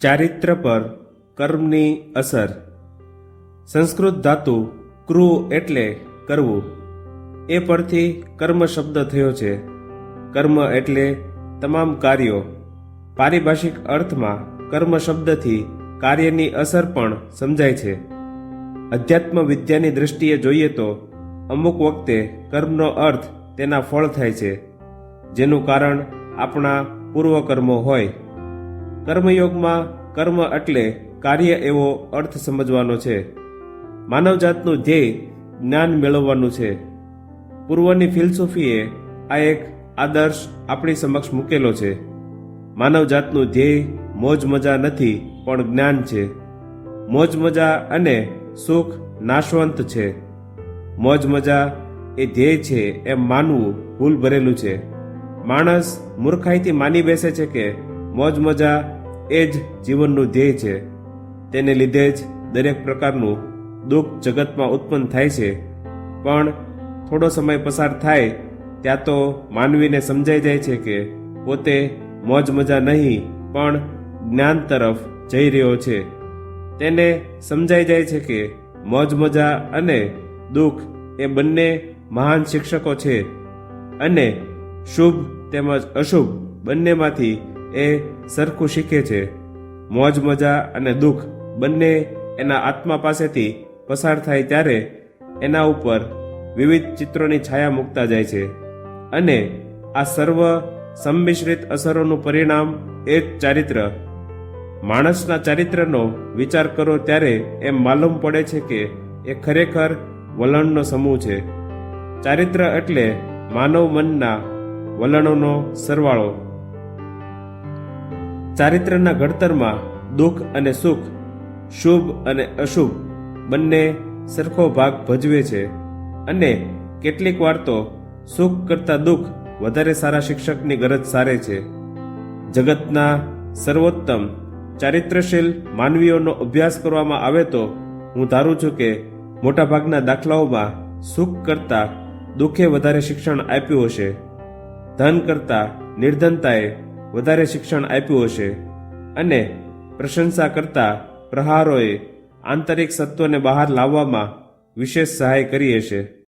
ચારિત્ર પર કર્મની અસર. સંસ્કૃત ધાતુ ક્રુ એટલે કરવું. એ પરથી કર્મ શબ્દ થયો છે. કર્મ એટલે તમામ કાર્યો. પારિભાષિક અર્થમાં કર્મ શબ્દથી કાર્યની અસર પણ સમજાય છે. અધ્યાત્મ વિદ્યાની દૃષ્ટિએ જોઈએ તો અમુક વખતે કર્મનો અર્થ તેના ફળ થાય છે. જેનું કારણ આપણા પૂર્વકર્મો હોય. કર્મયોગમાં કર્મ એટલે કાર્ય એવો અર્થ સમજવાનો છે. માનવજાતનું ધ્યેય જ્ઞાન મેળવવાનું છે. પૂર્વની ફિલસૂફીએ આ એક આદર્શ આપણી સમક્ષ મૂકેલો છે. માનવજાતનું ધ્યેય મોજ મજા નથી, પણ જ્ઞાન છે. મોજ મજા અને સુખ નાશવંત છે. મોજ મજા એ ધ્યેય છે એમ માનવું ભૂલ ભરેલું છે. માણસ મૂર્ખાઈથી માની બેસે છે કે મોજ મજા એ જ જીવનનું ધ્યેય છે. તેને લીધે જ દરેક પ્રકારનું દુઃખ જગતમાં ઉત્પન્ન થાય છે. પણ થોડો સમય પસાર થાય, ત્યાં તો માનવીને સમજાઈ જાય છે કે પોતે મોજ મજા નહીં, પણ જ્ઞાન તરફ જઈ રહ્યો છે. તેને સમજાઈ જાય છે કે મોજ મજા અને દુઃખ એ બંને મહાન શિક્ષકો છે. અને શુભ તેમજ અશુભ બંનેમાંથી એ સરખું શીખે છે. મોજ, મજા અને દુઃખ બંને એના આત્મા પાસેથી પસાર થાય ત્યારે એના ઉપર વિવિધ ચિત્રોની છાયા મૂકતા જાય છે અને આ સર્વ સંમિશ્રિત અસરોનું પરિણામ એ જ ચારિત્ર. માણસના ચારિત્રનો વિચાર કરો ત્યારે એમ માલુમ પડે છે કે એ ખરેખર વલણનો સમૂહ છે. ચારિત્ર એટલે માનવ મનના વલણોનો સરવાળો. ચારિત્રના ઘડતરમાં દુઃખ અને સુખ, શુભ અને અશુભ બંને સરખો ભાગ ભજવે છે અને કેટલીક વાર તો સુખ કરતા દુઃખ વધારે સારા શિક્ષકની ગરજ સારે છે. જગતના સર્વોત્તમ, ચારિત્રશીલ માનવીઓનો અભ્યાસ કરવામાં આવે તો હું ધારું છું કે મોટાભાગના દાખલાઓમાં સુખ કરતા દુઃખે વધારે શિક્ષણ આપ્યું હશે. ધન કરતા નિર્ધનતાએ વધારે શિક્ષણ આપ્યું હશે અને પ્રશંસા કરતા પ્રહારોએ આંતરિક સત્વને બહાર લાવવામાં વિશેષ સહાય કરી હશે.